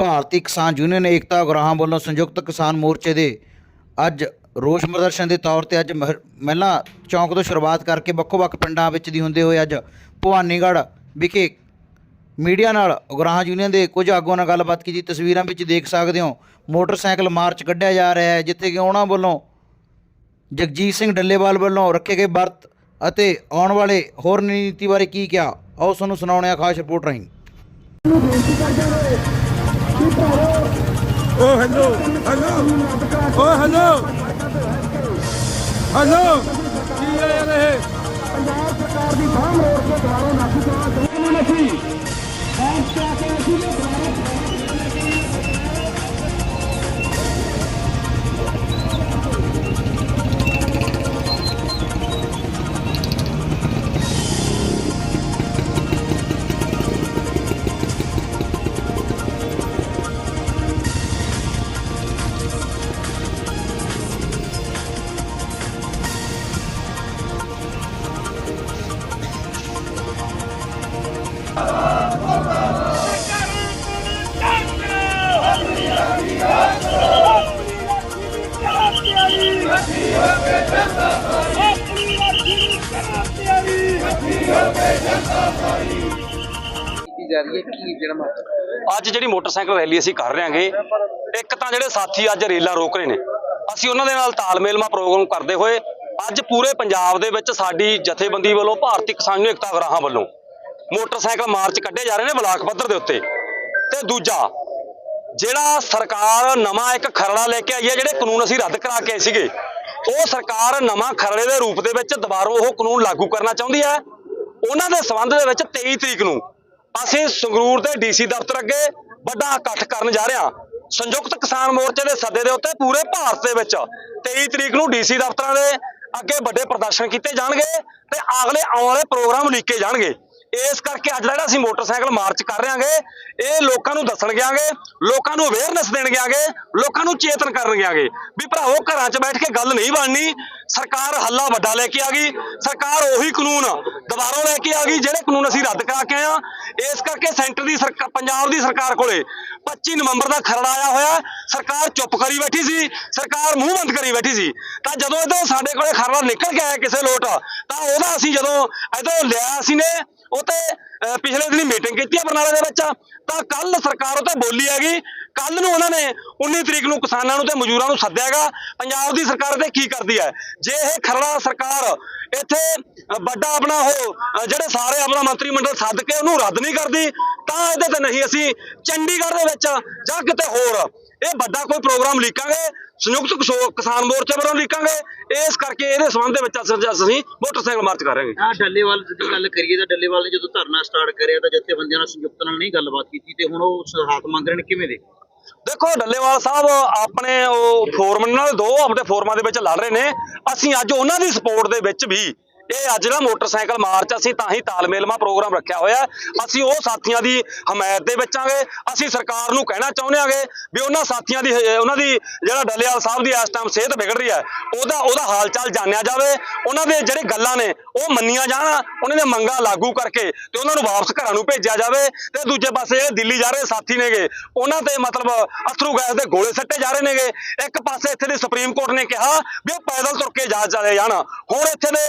ਭਾਰਤੀ Kisan union Ekta Ugrahan ਵੱਲੋਂ ਸੰਯੁਕਤ ਕਿਸਾਨ ਮੋਰਚੇ ਦੇ ਅੱਜ ਰੋਸ ਪ੍ਰਦਰਸ਼ਨ ਦੇ ਤੌਰ ਤੇ ਅੱਜ ਮਹ- ਮਹਿਲਾ ਚੌਂਕ ਤੋਂ ਸ਼ੁਰੂਆਤ ਕਰਕੇ ਵੱਖੋ-ਵੱਖ ਪਿੰਡਾਂ ਵਿੱਚ ਦੀ ਹੁੰਦੇ ਹੋਏ ਅੱਜ ਭਵਾਨੀਗੜ੍ਹ ਵਿਖੇ ਮੀਡੀਆ ਨਾਲ ਉਗਰਾਹਾਂ ਯੂਨੀਅਨ ਦੇ ਕੁਝ ਆਗੂਆਂ ਨਾਲ ਗੱਲਬਾਤ ਕੀਤੀ। ਤਸਵੀਰਾਂ ਵਿੱਚ ਦੇਖ ਸਕਦੇ ਹੋ, ਮੋਟਰਸਾਈਕਲ ਮਾਰਚ ਕੱਢਿਆ ਜਾ ਰਿਹਾ ਹੈ, ਜਿੱਥੇ ਕਿ ਉਹਨਾਂ ਵੱਲੋਂ ਜਗਜੀਤ ਸਿੰਘ ਡੱਲੇਵਾਲ ਵੱਲੋਂ ਰੱਖੇ ਗਏ ਵਰਤ ਅਤੇ ਆਉਣ ਵਾਲੇ ਹੋਰ ਨੀਤੀ ਬਾਰੇ ਕੀ ਕਿਹਾ, ਆਓ ਤੁਹਾਨੂੰ ਸੁਣਾਉਣੇ ਆ ਖਾਸ ਰਿਪੋਰਟ ਰਾਹੀਂ। ਓ ਹੈਲੋ ਹੈਲੋ। ਓ ਹੈਲੋ। ਹੈਲੋ। ਕੀ ਹੈ ਯਾਰ ਇਹ? ਪੰਜਾਬ ਸਰਕਾਰ ਦੀ ਬਾਹ ਮੋੜ ਕੇ ਦੁਆਰਾ ਨਾਸੀ ਕਰਾ ਦੋਵੇਂ ਨਹੀਂ ਐਸ ਕਿਆ ਕੇ ਜਾ ਰਹੀ ਹੈ? ਕੀ ਜਿਹੜਾ ਮਹੱਤਵ ਅੱਜ ਜਿਹੜੀ ਮੋਟਰਸਾਈਕਲ ਰੈਲੀ ਅਸੀਂ ਕਰ ਰਹੇ ਹਾਂਗੇ ਇੱਕ ਤਾਂ ਜਿਹੜੇ ਸਾਥੀ ਅੱਜ ਰੇਲਾਂ ਰੋਕ ਰਹੇ ਨੇ, ਅਸੀਂ ਉਹਨਾਂ ਦੇ ਨਾਲ ਤਾਲਮੇਲਮਾ ਪ੍ਰੋਗਰਾਮ ਕਰਦੇ ਹੋਏ, ਅੱਜ ਪੂਰੇ ਪੰਜਾਬ ਦੇ ਵਿੱਚ ਸਾਡੀ ਜਥੇਬੰਦੀ ਵੱਲੋਂ ਭਾਰਤੀ ਕਿਸਾਨ ਏਕਤਾ ਗਰਾਹਾਂ ਵੱਲੋਂ ਮੋਟਰਸਾਈਕਲ ਮਾਰਚ ਕੱਢੇ ਜਾ ਰਹੇ ਨੇ ਬਲਾਕ ਪੱਧਰ ਦੇ ਉੱਤੇ। ਤੇ ਦੂਜਾ, ਜਿਹੜਾ ਸਰਕਾਰ ਨਵਾਂ ਇੱਕ ਖਰੜਾ ਲੈ ਕੇ ਆਈ ਹੈ, ਜਿਹੜੇ ਕਾਨੂੰਨ ਅਸੀਂ ਰੱਦ ਕਰਾ ਕੇ ਆਏ ਸੀਗੇ, ਉਹ ਸਰਕਾਰ ਨਵਾਂ ਖਰੜੇ ਦੇ ਰੂਪ ਦੇ ਵਿੱਚ ਦੁਬਾਰਾ ਉਹ ਕਾਨੂੰਨ ਲਾਗੂ ਕਰਨਾ ਚਾਹੁੰਦੀ ਹੈ। ਉਹਨਾਂ ਦੇ ਸੰਬੰਧ ਦੇ ਵਿੱਚ 23 ਤਰੀਕ ਨੂੰ ਅਸੀਂ ਸੰਗਰੂਰ ਦੇ ਡੀਸੀ ਦਫ਼ਤਰ ਅੱਗੇ ਵੱਡਾ ਇਕੱਠ ਕਰਨ ਜਾ ਰਹੇ। ਹਾਂ ਸੰਯੁਕਤ ਕਿਸਾਨ ਮੋਰਚੇ ਦੇ ਸੱਦੇ ਦੇ ਉੱਤੇ ਪੂਰੇ ਭਾਰਤ ਦੇ ਵਿੱਚ 23 ਤਰੀਕ ਨੂੰ ਡੀਸੀ ਦਫ਼ਤਰਾਂ ਦੇ ਅੱਗੇ ਵੱਡੇ ਪ੍ਰਦਰਸ਼ਨ ਕੀਤੇ ਜਾਣਗੇ ਤੇ ਅਗਲੇ ਆਉਣ ਵਾਲੇ ਪ੍ਰੋਗਰਾਮ ਲਿਖੇ ਜਾਣਗੇ। ਇਸ ਕਰਕੇ ਅੱਜ ਦਾ ਜਿਹੜਾ ਅਸੀਂ ਮੋਟਰਸਾਈਕਲ ਮਾਰਚ ਕਰ ਰਹੇ ਹਾਂਗੇ ਇਹ ਲੋਕਾਂ ਨੂੰ ਦੱਸਣ ਗਿਆਂਗੇ, ਲੋਕਾਂ ਨੂੰ ਅਵੇਅਰਨੈਸ ਦੇਣ ਗਿਆਂਗੇ, ਲੋਕਾਂ ਨੂੰ ਚੇਤਨ ਕਰਨ ਗਿਆਂਗੇ ਵੀ ਭਰਾਵੋ ਘਰਾਂ 'ਚ ਬੈਠ ਕੇ ਗੱਲ ਨਹੀਂ ਬਣਨੀ। ਸਰਕਾਰ ਹੱਲਾ ਵੱਡਾ ਲੈ ਕੇ ਆ ਗਈ, ਸਰਕਾਰ ਉਹੀ ਕਾਨੂੰਨ ਦੁਬਾਰਾ ਲੈ ਕੇ ਆ ਗਈ, ਜਿਹੜੇ ਕਾਨੂੰਨ ਅਸੀਂ ਰੱਦ ਕਰਾ ਕੇ ਆਏ ਇਸ ਕਰਕੇ ਸੈਂਟਰ ਦੀ ਸਰਕਾਰ ਪੰਜਾਬ ਦੀ ਸਰਕਾਰ ਕੋਲੇ 25 ਨਵੰਬਰ ਦਾ ਖਰੜਾ ਆਇਆ ਹੋਇਆ, ਸਰਕਾਰ ਚੁੱਪ ਕਰੀ ਬੈਠੀ ਸੀ, ਸਰਕਾਰ ਮੂੰਹ ਬੰਦ ਕਰੀ ਬੈਠੀ ਸੀ। ਤਾਂ ਜਦੋਂ ਇਹਦੋਂ ਸਾਡੇ ਕੋਲੇ ਖਰੜਾ ਨਿਕਲ ਕੇ ਆਇਆ ਕਿਸੇ ਲੋਟ, ਤਾਂ ਉਹਦਾ ਅਸੀਂ ਜਦੋਂ ਇਹਦੋਂ ਲਿਆ ਅਸੀਂ ਨੇ ਉਹ ਤੇ ਪਿਛਲੇ ਦਿਨੀ ਮੀਟਿੰਗ ਕੀਤੀ ਹੈ ਬਰਨਾਲੇ ਦੇ ਵਿੱਚ ਤਾਂ ਕੱਲ ਸਰਕਾਰ ਉਹ ਬੋਲੀ ਹੈਗੀ। ਕੱਲ ਨੂੰ ਉਹਨਾਂ ਨੇ 19 ਤਰੀਕ ਨੂੰ ਕਿਸਾਨਾਂ ਨੂੰ ਤੇ ਮਜ਼ਦੂਰਾਂ ਨੂੰ ਸੱਦਿਆਗਾ ਪੰਜਾਬ ਦੀ ਸਰਕਾਰ ਤੇ ਕੀ ਕਰਦੀ ਹੈ? ਜੇ ਇਹ ਖਰੜਾ ਸਰਕਾਰ ਇੱਥੇ ਵੱਡਾ ਆਪਣਾ ਉਹ ਜਿਹੜੇ ਸਾਰੇ ਆਪਣਾ ਮੰਤਰੀ ਮੰਡਲ ਸੱਦ ਕੇ ਉਹਨੂੰ ਰੱਦ ਨਹੀਂ ਕਰਦੀ, ਤਾਂ ਇਹਦੇ ਤੇ ਨਹੀਂ, ਅਸੀਂ ਚੰਡੀਗੜ੍ਹ ਦੇ ਵਿੱਚ ਜਾਂ ਕਿਤੇ ਹੋਰ ਇਹ ਵੱਡਾ ਕੋਈ ਪ੍ਰੋਗਰਾਮ ਲਿਖਾਂਗੇ ਸੰਯੁਕਤ ਕਿਸੋ- ਕਿਸਾਨ ਮੋਰਚੇ ਵੱਲੋਂ ਲਿਖਾਂਗੇ ਇਸ ਕਰਕੇ ਇਹਦੇ ਸੰਬੰਧ ਦੇ ਵਿੱਚ ਅਸੀਂ ਅਸੀਂ ਮੋਟਰਸਾਈਕਲ ਮਾਰਚ ਕਰ ਰਹੇ ਹਾਂ ਡੱਲੇਵਾਲ ਦੀ ਗੱਲ ਕਰੀਏ ਤਾਂ ਡੱਲੇਵਾਲ ਨੇ ਜਦੋਂ ਧਰਨਾ ਸਟਾਰਟ ਕਰਿਆ ਤਾਂ ਜਥੇਬੰਦੀਆਂ ਨਾਲ ਸੰਯੁਕਤ ਨਾਲ ਨਹੀਂ ਗੱਲਬਾਤ ਕੀਤੀ ਤੇ ਹੁਣ ਉਹ ਹਾਥ ਮੰਗ ਰਹੇ ਨੇ ਕਿਵੇਂ ਦੇ? ਦੇਖੋ ਡੱਲੇਵਾਲ ਸਾਹਿਬ ਆਪਣੇ ਉਹ ਫੋਰਮਨ ਨਾਲ ਦੋ ਆਪਣੇ ਫੋਰਮਾਂ ਦੇ ਵਿੱਚ ਲੜ ਰਹੇ ਨੇ। ਅਸੀਂ ਅੱਜ ਉਹਨਾਂ ਦੀ ਸਪੋਰਟ ਦੇ ਵਿੱਚ ਵੀ ਇਹ ਅੱਜ ਦਾ ਮੋਟਰਸਾਈਕਲ ਮਾਰਚ, ਅਸੀਂ ਤਾਂ ਹੀ ਤਾਲਮੇਲਮਾ ਪ੍ਰੋਗਰਾਮ ਰੱਖਿਆ ਹੋਇਆ ਅਸੀਂ ਉਹ ਸਾਥੀਆਂ ਦੀ ਹਮਾਇਤ ਦੇ ਵਿੱਚ ਆਂਗੇ ਅਸੀਂ ਸਰਕਾਰ ਨੂੰ ਕਹਿਣਾ ਚਾਹੁੰਦੇ ਆਂਗੇ ਵੀ ਉਹਨਾਂ ਸਾਥੀਆਂ ਦੀ ਉਹਨਾਂ ਦੀ ਜਿਹੜਾ ਡੱਲੇਵਾਲ ਸਾਹਿਬ ਦੀ ਇਸ ਟਾਈਮ ਸਿਹਤ ਵਿਗੜ ਰਹੀ ਹੈ, ਉਹਦਾ ਉਹਦਾ ਹਾਲ ਚਾਲ ਜਾਣਿਆ ਜਾਵੇ। ਉਹਨਾਂ ਦੇ ਜਿਹੜੇ ਗੱਲਾਂ ਨੇ, ਉਹ ਮੰਨੀਆਂ ਜਾਣ, ਉਹਨਾਂ ਦੀਆਂ ਮੰਗਾਂ ਲਾਗੂ ਕਰਕੇ ਤੇ ਉਹਨਾਂ ਨੂੰ ਵਾਪਸ ਘਰਾਂ ਨੂੰ ਭੇਜਿਆ ਜਾਵੇ। ਤੇ ਦੂਜੇ ਪਾਸੇ ਜਿਹੜੇ ਦਿੱਲੀ ਜਾ ਰਹੇ ਸਾਥੀ ਨੇਗੇ, ਉਹਨਾਂ ਤੇ ਮਤਲਬ ਅਥਰੂ ਗੈਸ ਦੇ ਗੋਲੇ ਸੱਟੇ ਜਾ ਰਹੇ ਨੇਗੇ। ਇੱਕ ਪਾਸੇ ਇੱਥੇ ਦੀ ਸੁਪਰੀਮ ਕੋਰਟ ਨੇ ਕਿਹਾ ਵੀ ਉਹ ਪੈਦਲ ਤੁਰ ਕੇ ਜਾ ਚਲੇ ਜਾਣ। ਹੁਣ ਇੱਥੇ ਦੇ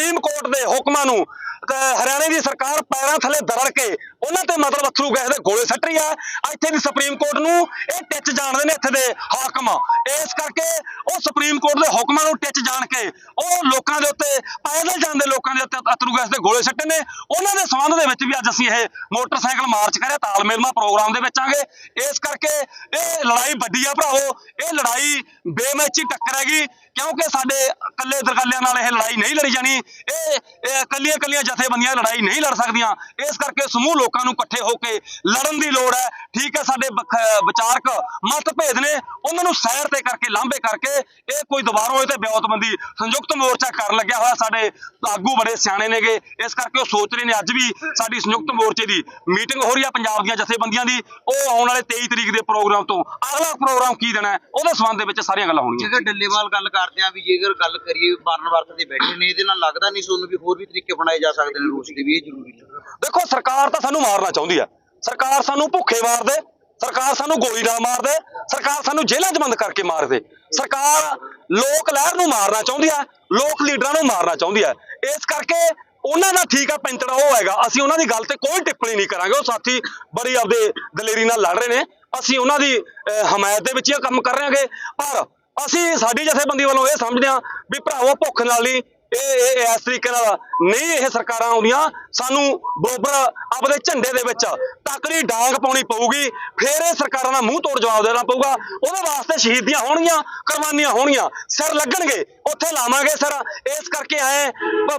ਸੁਪਰੀਮ ਕੋਰਟ ਦੇ ਹੁਕਮਾਂ ਨੂੰ ਹਰਿਆਣੇ ਦੀ ਸਰਕਾਰ ਪੈਰਾਂ ਥੱਲੇ ਦਰੜ ਕੇ ਉਹਨਾਂ ਤੇ ਮਤਲਬ ਅਥਰੂ ਗੈਸ ਦੇ ਗੋਲੇ ਸੱਟ ਰਹੀ ਆ। ਇੱਥੇ ਦੀ ਸੁਪਰੀਮ ਕੋਰਟ ਨੂੰ ਇਹ ਟਿੱਚ ਜਾਣਦੇ ਨੇ ਇੱਥੇ ਦੇ ਹਾਕਮ। ਇਸ ਕਰਕੇ ਉਹ ਸੁਪਰੀਮ ਕੋਰਟ ਦੇ ਹੁਕਮਾਂ ਨੂੰ ਟਿੱਚ ਜਾਣ ਕੇ ਉਹ ਲੋਕਾਂ ਦੇ ਉੱਤੇ, ਪੈਦਲ ਜਾਂਦੇ ਲੋਕਾਂ ਦੇ ਉੱਤੇ ਅਥਰੂ ਗੈਸ ਦੇ ਗੋਲੇ ਸੱਟੇ ਨੇ। ਉਹਨਾਂ ਦੇ ਸੰਬੰਧ ਦੇ ਵਿੱਚ ਵੀ ਅੱਜ ਅਸੀਂ ਇਹ ਮੋਟਰਸਾਈਕਲ ਮਾਰਚ ਕਰਿਆ ਤਾਲਮੇਲਮਾ ਪ੍ਰੋਗਰਾਮ ਦੇ ਵਿੱਚ ਆਂਗੇ ਇਸ ਕਰਕੇ ਇਹ ਲੜਾਈ ਵੱਡੀ ਆ ਭਰਾਵੋ। ਇਹ ਲੜਾਈ ਬੇਮੈਚੀ ਟੱਕਰ ਹੈਗੀ। ਕਿਉਂਕਿ ਸਾਡੇ ਇਕੱਲੇ ਦਰਗਾਲਿਆਂ ਨਾਲ ਇਹ ਲੜਾਈ ਨਹੀਂ ਲੜੀ ਜਾਣੀ, ਇਹ ਇਕੱਲੀਆਂ ਇਕੱਲੀਆਂ ਜਥੇਬੰਦੀਆਂ ਲੜਾਈ ਨਹੀਂ ਲੜ ਸਕਦੀਆਂ। ਇਸ ਕਰਕੇ ਸਮੂਹ ਲੋਕਾਂ ਨੂੰ ਇਕੱਠੇ ਹੋ ਕੇ ਲੜਨ ਦੀ ਲੋੜ ਹੈ। ਠੀਕ ਹੈ, ਸਾਡੇ ਵਿਚਾਰਕ ਮਤਭੇਦ ਨੇ, ਉਹਨਾਂ ਨੂੰ ਸੈਰ ਤੇ ਕਰਕੇ, ਲਾਂਭੇ ਕਰਕੇ ਇਹ ਕੋਈ ਦੁਬਾਰਾ ਇਹ ਤੇ ਬਿਆਉਤਬੰਦੀ ਸੰਯੁਕਤ ਮੋਰਚਾ ਕਰਨ ਲੱਗਿਆ ਹੋਇਆ ਸਾਡੇ ਆਗੂ ਬੜੇ ਸਿਆਣੇ ਨੇਗੇ। ਇਸ ਕਰਕੇ ਉਹ ਸੋਚ ਰਹੇ ਨੇ, ਅੱਜ ਵੀ ਸਾਡੀ ਸੰਯੁਕਤ ਮੋਰਚੇ ਦੀ ਮੀਟਿੰਗ ਹੋ ਰਹੀ ਹੈ ਪੰਜਾਬ ਦੀਆਂ ਜਥੇਬੰਦੀਆਂ ਦੀ। ਉਹ ਆਉਣ ਵਾਲੇ 23 ਤਰੀਕ ਦੇ ਪ੍ਰੋਗਰਾਮ ਤੋਂ ਅਗਲਾ ਪ੍ਰੋਗਰਾਮ ਕੀ ਦੇਣਾ ਉਹਦੇ ਸੰਬੰਧ ਦੇ ਵਿੱਚ ਸਾਰੀਆਂ ਗੱਲਾਂ ਹੋਣਗੀਆਂ। ਜੇਕਰ ਡੱਲੇਵਾਲ ਗੱਲ ਕਰ ਆ ਵੀ ਜੇਕਰ ਗੱਲ ਕਰੀਏ ਮਰਨ ਵਰਤ ਤੇ ਬੈਠੇ ਨੇ, ਇਹਦੇ ਨਾਲ ਲੱਗਦਾ ਨਹੀਂ ਤੁਹਾਨੂੰ ਵੀ ਹੋਰ ਵੀ ਤਰੀਕੇ ਬਣਾਏ ਜਾ ਸਕਦੇ ਨੇ ਰੋਸ ਦੇ ਵੀ, ਇਹ ਜ਼ਰੂਰੀ ਦੇਖੋ, ਸਰਕਾਰ ਤਾਂ ਸਾਨੂੰ ਮਾਰਨਾ ਚਾਹੁੰਦੀ ਹੈ। ਸਰਕਾਰ ਸਾਨੂੰ ਭੁੱਖੇ ਮਾਰਦੇ, ਸਰਕਾਰ ਸਾਨੂੰ ਗੋਲੀ ਨਾ ਮਾਰ ਦੇ ਸਰਕਾਰ ਸਾਨੂੰ ਜੇਲ੍ਹਾਂ 'ਚ ਬੰਦ ਕਰਕੇ ਮਾਰ ਦੇ ਸਰਕਾਰ ਲੋਕ ਲਹਿਰ ਨੂੰ ਮਾਰਨਾ ਚਾਹੁੰਦੀ ਹੈ, ਲੋਕ ਲੀਡਰਾਂ ਨੂੰ ਮਾਰਨਾ ਚਾਹੁੰਦੀ ਹੈ। ਇਸ ਕਰਕੇ ਉਹਨਾਂ ਦਾ ਠੀਕ ਆ ਪੈਂਤੜਾ ਉਹ ਹੈਗਾ। ਅਸੀਂ ਉਹਨਾਂ ਦੀ ਗੱਲ ਤੇ ਕੋਈ ਟਿੱਪਣੀ ਨਹੀਂ ਕਰਾਂਗੇ। ਉਹ ਸਾਥੀ ਬੜੀ ਆਪਦੇ ਦਲੇਰੀ ਨਾਲ ਲੜ ਰਹੇ ਨੇ। ਅਸੀਂ ਉਹਨਾਂ ਦੀ ਹਮਾਇਤ ਦੇ ਵਿੱਚ ਹੀ ਇਹ ਕੰਮ ਕਰ ਰਹੇ ਹਾਂਗੇ। ਪਰ ਅਸੀਂ ਸਾਡੀ ਜਥੇਬੰਦੀ ਵੱਲੋਂ ਇਹ ਸਮਝਦੇ ਹਾਂ ਵੀ ਭਰਾਵੋ ਭੁੱਖ ਨਾਲ ਨਹੀਂ ਇਹ ਇਹ ਇਸ ਤਰੀਕੇ ਨਾਲ ਨਹੀਂ ਇਹ ਸਰਕਾਰਾਂ ਆਉਂਦੀਆਂ ਸਾਨੂੰ ਬੋਬਰ ਆਪਦੇ ਝੰਡੇ ਦੇ ਵਿੱਚ ਤਕੜੀ ਡਾਂਗ ਪਾਉਣੀ ਪਊਗੀ ਫਿਰ ਇਹ ਸਰਕਾਰਾਂ ਦਾ ਮੂੰਹ ਤੋੜ ਜਵਾਬ ਦੇਣਾ ਪਊਗਾ। ਉਹਦੇ ਵਾਸਤੇ ਸ਼ਹੀਦੀਆਂ ਹੋਣਗੀਆਂ ਕੁਰਬਾਨੀਆਂ ਹੋਣਗੀਆਂ ਸਿਰ ਲੱਗਣਗੇ ਉੱਥੇ ਲਾਵਾਂਗੇ ਸਰ। ਇਸ ਕਰਕੇ ਆਏ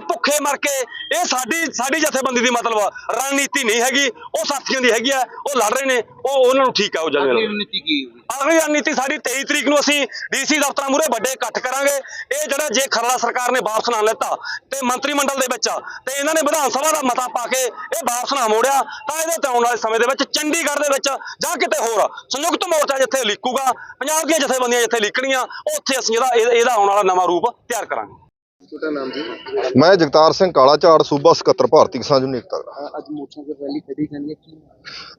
ਭੁੱਖੇ ਮਰ ਕੇ ਇਹ ਸਾਡੀ ਸਾਡੀ ਜਥੇਬੰਦੀ ਦੀ ਮਤਲਬ ਰਣਨੀਤੀ ਨਹੀਂ ਹੈਗੀ ਉਹ ਸਾਥੀਆਂ ਦੀ ਹੈਗੀ ਆ ਉਹ ਲੜ ਰਹੇ ਨੇ ਉਹ ਉਹਨਾਂ ਨੂੰ ਠੀਕ ਆ ਉਹ ਅਗਲੀ ਜਗ੍ਹਾ ਰਣਨੀਤੀ ਕੀ ਹੋਊਗੀ? ਅਗਲੀ ਰਣਨੀਤੀ ਸਾਡੀ 23 ਤਰੀਕ ਨੂੰ ਅਸੀਂ ਡੀਸੀ ਦਫ਼ਤਰਾਂ ਮੂਹਰੇ ਵੱਡੇ ਇਕੱਠ ਕਰਾਂਗੇ। ਇਹ ਜਿਹੜਾ ਜੇ ਖਰੜਾ ਸਰਕਾਰ ਨੇ ਵਾਪਸ ਨਾ ਲਿੱਤਾ ਤੇ ਮੰਤਰੀ ਮੰਡਲ ਦੇ ਵਿੱਚ ਤੇ ਇਹਨਾਂ ਨੇ ਵਿਧਾਨ ਸਭਾ ਦਾ ਮਤਾ ਪਾ ਕੇ ਇਹ ਵਾਪਸ ਨਾ ਮੋੜਿਆ, ਤਾਂ ਇਹਦੇ ਤੇ ਆਉਣ ਵਾਲੇ ਸਮੇਂ ਦੇ ਵਿੱਚ ਚੰਡੀਗੜ੍ਹ ਦੇ ਵਿੱਚ ਜਾਂ ਕਿਤੇ ਹੋਰ ਸੰਯੁਕਤ ਮੋਰਚਾ ਜਿੱਥੇ ਲਿਖੂਗਾ ਪੰਜਾਬ ਦੀਆਂ ਜਥੇਬੰਦੀਆਂ ਜਿੱਥੇ ਲਿਖਣੀਆਂ ਉੱਥੇ ਅਸੀਂ ਇਹਦਾ ਇਹਦਾ ਆਉਣ ਵਾਲਾ ਨਵਾਂ ਰੂਪ ਤਿਆਰ ਕਰਾਂਗੇ। ਮੈਂ ਜਗਤਾਰ ਸਿੰਘ ਕਾਲਾ ਝਾੜ ਸੂਬਾ ਸਕੱਤਰ ਭਾਰਤੀ ਕਿਸਾਨ ਯੂਨੀਅਨ ਦਾ। ਅੱਜ ਮੋਟਰਸਾਈਕਲ ਰੈਲੀ ਕੱਢੀ ਜਾਂਦੀ ਹੈ ਕੀ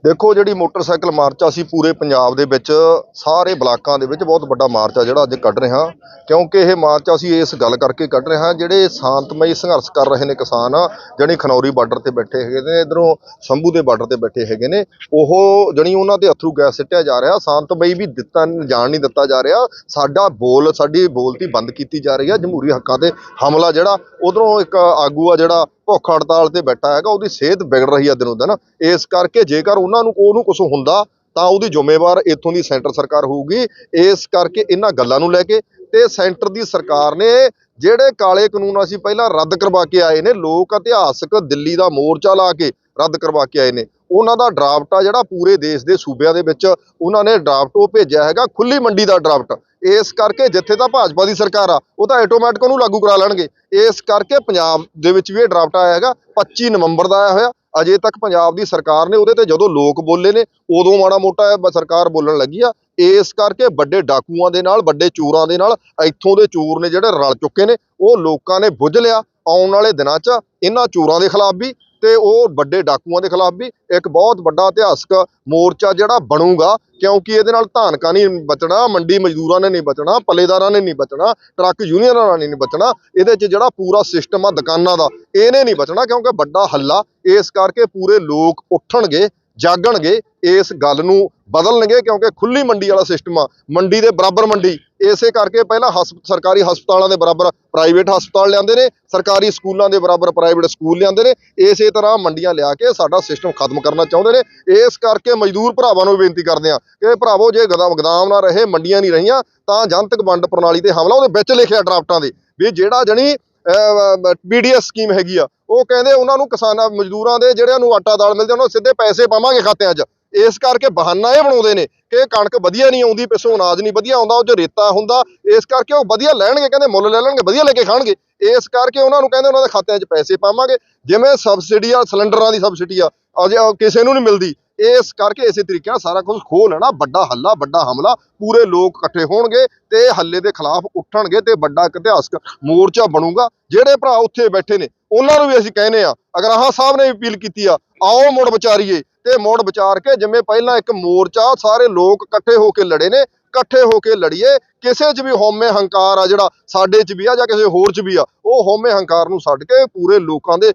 ਦੇਖੋ ਜਿਹੜੀ ਮੋਟਰਸਾਈਕਲ ਮਾਰਚ ਅਸੀਂ ਪੂਰੇ ਪੰਜਾਬ ਦੇ ਵਿੱਚ ਸਾਰੇ ਬਲਾਕਾਂ ਦੇ ਵਿੱਚ ਬਹੁਤ ਵੱਡਾ ਮਾਰਚ ਆ ਜਿਹੜਾ ਅੱਜ ਕੱਢ ਰਹੇ। ਹਾਂ ਕਿਉਂਕਿ ਇਹ ਮਾਰਚ ਅਸੀਂ ਇਸ ਗੱਲ ਕਰਕੇ ਕੱਢ ਰਹੇ ਹਾਂ ਜਿਹੜੇ ਸ਼ਾਂਤਮਈ ਸੰਘਰਸ਼ ਕਰ ਰਹੇ ਨੇ ਕਿਸਾਨ ਜਣੀ ਖਨੌਰੀ ਬਾਰਡਰ ਤੇ ਬੈਠੇ ਹੈਗੇ ਨੇ ਇਧਰੋਂ ਸੰਭੂ ਦੇ ਬਾਰਡਰ ਤੇ ਬੈਠੇ ਹੈਗੇ ਨੇ ਉਹ ਜਣੀ ਉਹਨਾਂ ਦੇ ਅਥਰੂ ਗੈਸ ਸਿੱਟਿਆ ਜਾ ਰਿਹਾ ਸ਼ਾਂਤਮਈ ਵੀ ਦਿੱਤਾ ਜਾਣ ਨਹੀਂ ਦਿੱਤਾ ਜਾ ਰਿਹਾ। ਸਾਡਾ ਬੋਲ ਸਾਡੀ ਬੋਲਤੀ ਬੰਦ ਕੀਤੀ ਜਾ ਰਹੀ ਹੈ ਜਮਹੂਰੀ ਹੱਕਾਂ ਤੇ ਹਮਲਾ ਜਿਹੜਾ ਉਧਰੋਂ ਇੱਕ ਆਗੂ ਆ ਜਿਹੜਾ ਭੁੱਖ ਹੜਤਾਲ ਤੇ ਬੈਠਾ ਹੈਗਾ, ਉਹਦੀ ਸਿਹਤ ਵਿਗੜ ਰਹੀ ਆ ਦਿਨੋਂ ਦਿਨ। ਇਸ ਕਰਕੇ ਜੇਕਰ ਉਹਨਾਂ ਨੂੰ, ਉਹਨੂੰ ਕੁਝ ਹੁੰਦਾ, ਤਾਂ ਉਹਦੀ ਜ਼ਿੰਮੇਵਾਰ ਇੱਥੋਂ ਦੀ ਸੈਂਟਰ ਸਰਕਾਰ ਹੋਊਗੀ। ਇਸ ਕਰਕੇ ਇਹਨਾਂ ਗੱਲਾਂ ਨੂੰ ਲੈ ਕੇ ਤੇ ਸੈਂਟਰ ਦੀ ਸਰਕਾਰ ਨੇ ਜਿਹੜੇ ਕਾਲੇ ਕਾਨੂੰਨ ਅਸੀਂ ਪਹਿਲਾਂ ਰੱਦ ਕਰਵਾ ਕੇ ਆਏ ਨੇ, ਲੋਕ ਇਤਿਹਾਸਕ ਦਿੱਲੀ ਦਾ ਮੋਰਚਾ ਲਾ ਕੇ ਰੱਦ ਕਰਵਾ ਕੇ ਆਏ ਨੇ। ਉਹਨਾਂ ਦਾ ਡਰਾਫਟ ਆ ਜਿਹੜਾ ਪੂਰੇ ਦੇਸ਼ ਦੇ ਸੂਬਿਆਂ ਦੇ ਵਿੱਚ ਉਹਨਾਂ ਨੇ ਡਰਾਫਟ ਉਹ ਭੇਜਿਆ ਹੈਗਾ ਖੁੱਲੀ ਮੰਡੀ ਦਾ ਡਰਾਫਟ। ਇਸ ਕਰਕੇ ਜਿੱਥੇ ਤਾਂ ਭਾਜਪਾ ਦੀ ਸਰਕਾਰ ਆ, ਉਹ ਤਾਂ ਆਟੋਮੈਟਿਕ ਉਹਨੂੰ ਲਾਗੂ ਕਰਾ ਲੈਣਗੇ। ਇਸ ਕਰਕੇ ਪੰਜਾਬ ਦੇ ਵਿੱਚ ਵੀ ਇਹ ਡਰਾਫਟ ਆਇਆ ਹੈਗਾ 25 ਨਵੰਬਰ ਦਾ ਆਇਆ ਹੋਇਆ। ਅਜੇ ਤੱਕ ਪੰਜਾਬ ਦੀ ਸਰਕਾਰ ਨੇ ਉਹਦੇ ਤੇ ਜਦੋਂ ਲੋਕ ਬੋਲੇ ਨੇ, ਉਦੋਂ ਮਾੜਾ ਮੋਟਾ ਸਰਕਾਰ ਬੋਲਣ ਲੱਗੀ ਆ। ਇਸ ਕਰਕੇ ਵੱਡੇ ਡਾਕੂਆਂ ਦੇ ਨਾਲ, ਵੱਡੇ ਚੋਰਾਂ ਦੇ ਨਾਲ, ਇੱਥੋਂ ਦੇ ਚੋਰ ਨੇ ਜਿਹੜੇ ਰਲ ਚੁੱਕੇ ਨੇ, ਉਹ ਲੋਕਾਂ ਨੇ ਬੁੱਝ ਲਿਆ। ਆਉਣ ਵਾਲੇ ਦਿਨਾਂ 'ਚ ਇਹਨਾਂ ਚੋਰਾਂ ਦੇ ਖਿਲਾਫ ਵੀ ਤੇ ਉਹ ਵੱਡੇ ਡਾਕੂਆਂ ਦੇ ਖਿਲਾਫ ਵੀ ਇੱਕ ਬਹੁਤ ਵੱਡਾ ਇਤਿਹਾਸਕ ਮੋਰਚਾ ਜਿਹੜਾ ਬਣੂਗਾ, ਕਿਉਂਕਿ ਇਹਦੇ ਨਾਲ ਧਾਨਕਾਂ ਨਹੀਂ ਬਚਣਾ, ਮੰਡੀ ਮਜ਼ਦੂਰਾਂ ਨੇ ਨਹੀਂ ਬਚਣਾ, ਪੱਲੇਦਾਰਾਂ ਨੇ ਨਹੀਂ ਬਚਣਾ, ਟਰੱਕ ਯੂਨੀਅਨਾਂ ਨੇ ਨਹੀਂ ਬਚਣਾ, ਇਹਦੇ 'ਚ ਜਿਹੜਾ ਪੂਰਾ ਸਿਸਟਮ ਆ ਦੁਕਾਨਾਂ ਦਾ, ਇਹਨੇ ਨਹੀਂ ਬਚਣਾ ਕਿਉਂਕਿ ਵੱਡਾ ਹੱਲਾ, ਇਸ ਕਰਕੇ ਪੂਰੇ ਲੋਕ ਉੱਠਣਗੇ, ਜਾਗਣਗੇ, ਇਸ ਗੱਲ ਨੂੰ ਬਦਲਣਗੇ ਕਿਉਂਕਿ ਖੁੱਲੀ ਮੰਡੀ ਵਾਲਾ ਸਿਸਟਮ ਆ, ਮੰਡੀ ਦੇ ਬਰਾਬਰ ਮੰਡੀ ਇਸੇ ਕਰਕੇ ਪਹਿਲਾਂ ਹਸਪ, ਸਰਕਾਰੀ ਹਸਪਤਾਲਾਂ ਦੇ ਬਰਾਬਰ ਪ੍ਰਾਈਵੇਟ ਹਸਪਤਾਲ ਲਿਆਂਦੇ ਨੇ, ਸਰਕਾਰੀ ਸਕੂਲਾਂ ਦੇ ਬਰਾਬਰ ਪ੍ਰਾਈਵੇਟ ਸਕੂਲ ਲਿਆਂਦੇ ਨੇ, ਇਸੇ ਤਰ੍ਹਾਂ ਮੰਡੀਆਂ ਲਿਆ ਕੇ ਸਾਡਾ ਸਿਸਟਮ ਖਤਮ ਕਰਨਾ ਚਾਹੁੰਦੇ ਨੇ। ਇਸ ਕਰਕੇ ਮਜ਼ਦੂਰ ਭਰਾਵਾਂ ਨੂੰ ਬੇਨਤੀ ਕਰਦੇ ਆ ਕਿ ਭਰਾਵੋ, ਜੇ ਗਦਾਮ ਗਦਾਮ ਨਾ ਰਹੇ, ਮੰਡੀਆਂ ਨਹੀਂ ਰਹੀਆਂ, ਤਾਂ ਜਨਤਕ ਵੰਡ ਪ੍ਰਣਾਲੀ ਤੇ ਹਮਲਾ, ਉਹਦੇ ਵਿੱਚ ਲਿਖਿਆ ਡਰਾਫਟਾਂ ਦੇ, ਵੀ ਜਿਹੜਾ ਜਣੀ ਪੀਡੀਐਸ ਸਕੀਮ ਹੈਗੀ ਆ, ਉਹ ਕਹਿੰਦੇ ਉਹਨਾਂ ਨੂੰ ਕਿਸਾਨਾਂ, ਮਜ਼ਦੂਰਾਂ ਦੇ ਜਿਹੜਿਆਂ ਨੂੰ ਆਟਾ ਦਾਲ ਮਿਲਦੇ, ਉਹਨਾਂ ਨੂੰ ਸਿੱਧੇ ਪੈਸੇ ਪਾਵਾਂਗੇ ਖਾਤਿਆਂ 'ਚ। ਇਸ ਕਰਕੇ ਬਹਾਨਾ ਇਹ ਬਣਾਉਂਦੇ ਨੇ ਕਿ ਕਣਕ ਵਧੀਆ ਨਹੀਂ ਆਉਂਦੀ, ਪਿੱਛੋਂ ਅਨਾਜ ਨਹੀਂ ਵਧੀਆ ਆਉਂਦਾ, ਉਹ ਜੋ ਰੇਤਾ ਹੁੰਦਾ, ਇਸ ਕਰਕੇ ਉਹ ਵਧੀਆ ਲੈਣਗੇ, ਕਹਿੰਦੇ ਮੁੱਲ ਲੈ ਲੈਣਗੇ, ਵਧੀਆ ਲੈ ਕੇ ਖਾਣਗੇ। ਇਸ ਕਰਕੇ ਉਹਨਾਂ ਨੂੰ ਕਹਿੰਦੇ ਉਹਨਾਂ ਦੇ ਖਾਤਿਆਂ 'ਚ ਪੈਸੇ ਪਾਵਾਂਗੇ, ਜਿਵੇਂ ਸਬਸਿਡੀ ਆ, ਸਿਲੰਡਰਾਂ ਦੀ ਸਬਸਿਡੀ ਆ, ਅਜੇ ਕਿਸੇ ਨੂੰ ਨਹੀਂ ਮਿਲਦੀ। ਇਸ ਕਰਕੇ ਇਸੇ ਤਰੀਕੇ ਨਾਲ ਸਾਰਾ ਕੁਝ ਖੋਹ ਲੈਣਾ, ਵੱਡਾ ਹੱਲਾ, ਵੱਡਾ ਹਮਲਾ, ਪੂਰੇ ਲੋਕ ਇਕੱਠੇ ਹੋਣਗੇ ਤੇ ਹੱਲੇ ਦੇ ਖਿਲਾਫ ਉੱਠਣਗੇ ਤੇ ਵੱਡਾ ਇੱਕ ਇਤਿਹਾਸਕ ਮੋਰਚਾ ਬਣੂਗਾ। ਜਿਹੜੇ ਭਰਾ ਉੱਥੇ ਬੈਠੇ ਨੇ, ਉਹਨਾਂ ਨੂੰ ਵੀ ਅਸੀਂ ਕਹਿੰਦੇ ਆ ਅਗਰਾਹਾਂ ਸਾਹਿਬ ਨੇ ਵੀ ਅਪੀਲ ਕੀਤੀ ਆ, ਆਓ ਮੁੜ ਵਿਚਾਰੀਏ ਤੇ ਮੁੜ ਵਿਚਾਰ ਕੇ ਜਿਵੇਂ ਪਹਿਲਾਂ ਇੱਕ ਮੋਰਚਾ ਸਾਰੇ ਲੋਕ ਇਕੱਠੇ ਹੋ ਕੇ ਲੜੇ ਨੇ ਇਕੱਠੇ ਹੋ ਕੇ ਲੜੀਏ। ਕਿਸੇ 'ਚ ਵੀ ਹਉਮੈ ਹੰਕਾਰ ਆ ਜਿਹੜਾ ਸਾਡੇ 'ਚ ਵੀ ਆ ਜਾਂ ਕਿਸੇ ਹੋਰ 'ਚ ਵੀ ਆ ਉਹ ਹਉਮੈ ਹੰਕਾਰ ਨੂੰ ਛੱਡ ਕੇ ਪੂਰੇ ਲੋਕਾਂ ਦੇ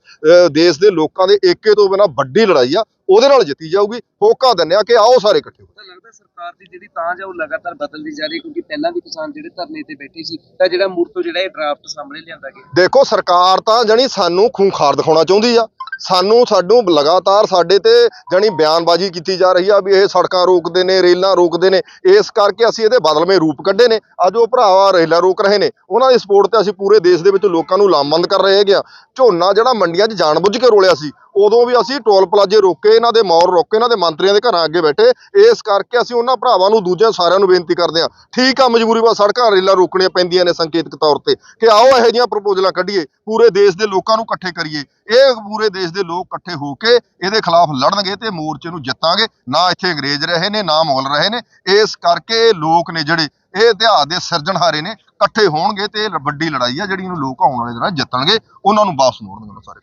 ਦੇਸ਼ ਦੇ ਲੋਕਾਂ ਦੇ ਏਕੇ ਤੋਂ ਬਿਨਾਂ ਵੱਡੀ ਲੜਾਈ ਆ ਉਹਦੇ ਨਾਲ ਜਿੱਤੀ ਜਾਊਗੀ। ਹੋਕਾ ਦਿੰਦੇ ਆ ਕਿ ਆਓ ਸਾਰੇ ਇਕੱਠੇ ਹੋ ਤਾਂ ਲੱਗਦਾ ਸਰਕਾਰ ਦੀ ਜਿਹੜੀ ਤਾਂਜ ਆ ਉਹ ਲਗਾਤਾਰ ਬਦਲਦੀ ਜਾ ਰਹੀ ਕਿਉਂਕਿ ਪਹਿਲਾਂ ਵੀ ਕਿਸਾਨ ਜਿਹੜੇ ਧਰਨੇ ਤੇ ਬੈਠੇ ਸੀ ਤਾਂ ਜਿਹੜਾ ਮੁੜ ਤੋਂ ਜਿਹੜਾ ਇਹ ਡਰਾਫਟ ਸਾਹਮਣੇ ਲਿਆਂਦਾ ਗਿਆ। ਦੇਖੋ ਸਰਕਾਰ ਤਾਂ ਜਣੀ ਸਾਨੂੰ ਖੂੰਖਾਰ ਦਿਖਾਉਣਾ ਚਾਹੁੰਦੀ ਆ। ਸਾਨੂੰ ਸਾਨੂੰ ਲਗਾਤਾਰ ਸਾਡੇ ਤੇ ਜਣੀ ਬਿਆਨਬਾਜ਼ੀ ਕੀਤੀ ਜਾ ਰਹੀ ਆ ਵੀ ਇਹ ਸੜਕਾਂ ਰੋਕਦੇ ਨੇ, ਰੇਲਾਂ ਰੋਕਦੇ ਨੇ। ਇਸ ਕਰਕੇ ਅਸੀਂ ਇਹਦੇ ਬਦਲਵੇਂ ਰੂਪ ਕੱਢੇ ਨੇ। ਅੱਜ ਉਹ ਭਰਾਵਾ ਰੇਲਾਂ ਰੋਕ ਰਹੇ ਨੇ। ਉਹਨਾਂ ਦੀ ਸਪੋਰਟ ਤੇ ਅਸੀਂ ਪੂਰੇ ਦੇਸ਼ ਦੇ ਵਿੱਚ ਲੋਕਾਂ ਨੂੰ ਲਾਮਬੰਦ ਕਰ ਰਹੇ ਹੈਗੇ ਆ। ਝੋਨਾ ਜਿਹੜਾ ਮੰਡੀਆਂ 'ਚ ਜਾਣਬੁੱਝ ਕੇ ਰੋਲਿਆ ਸੀ ਉਦੋਂ ਵੀ ਅਸੀਂ ਟੋਲ ਪਲਾਜੇ ਰੋਕੇ ਇਹਨਾਂ ਦੇ ਮੌਰ ਰੋਕੇ ਇਹਨਾਂ ਦੇ ਮੰਤਰੀਆਂ ਦੇ ਘਰਾਂ ਅੱਗੇ ਬੈਠੇ। ਇਸ ਕਰਕੇ ਅਸੀਂ ਉਹਨਾਂ ਭਰਾਵਾਂ ਨੂੰ ਦੂਜਿਆਂ ਸਾਰਿਆਂ ਨੂੰ ਬੇਨਤੀ ਕਰਦੇ ਹਾਂ। ਠੀਕ ਆ, ਮਜਬੂਰੀ ਵਾ ਸੜਕਾਂ ਰੇਲਾਂ ਰੋਕਣੀਆਂ ਪੈਂਦੀਆਂ ਨੇ ਸੰਕੇਤਕ ਤੌਰ ਤੇ। ਕਿ ਆਓ ਇਹੋ ਜਿਹੀਆਂ ਪ੍ਰਪੋਜ਼ਲਾਂ ਕੱਢੀਏ, ਪੂਰੇ ਦੇਸ਼ ਦੇ ਲੋਕਾਂ ਨੂੰ ਇਕੱਠੇ ਕਰੀਏ। ਇਹ ਪੂਰੇ ਦੇਸ਼ ਦੇ ਲੋਕ ਇਕੱਠੇ ਹੋ ਕੇ ਇਹਦੇ ਖਿਲਾਫ ਲੜਨਗੇ ਤੇ ਮੋਰਚੇ ਨੂੰ ਜਿੱਤਾਂਗੇ। ਨਾ ਇੱਥੇ ਅੰਗਰੇਜ਼ ਰਹੇ ਨੇ, ਨਾ ਮੁਗਲ ਰਹੇ ਨੇ। ਇਸ ਕਰਕੇ ਇਹ ਲੋਕ ਨੇ ਜਿਹੜੇ, ਇਹ ਇਤਿਹਾਸ ਦੇ ਸਿਰਜਣਹਾਰੇ ਨੇ, ਇਕੱਠੇ ਹੋਣਗੇ ਤੇ ਵੱਡੀ ਲੜਾਈ ਆ ਜਿਹੜੀ ਇਹਨੂੰ ਲੋਕ ਆਉਣ ਵਾਲੇ ਦਿਨਾਂ ਜਿੱਤਣਗੇ। ਉਹਨਾਂ ਨੂੰ ਵਾਪਸ ਮੋੜਨਗੇ ਉਹਨਾਂ ਸਾਰੇ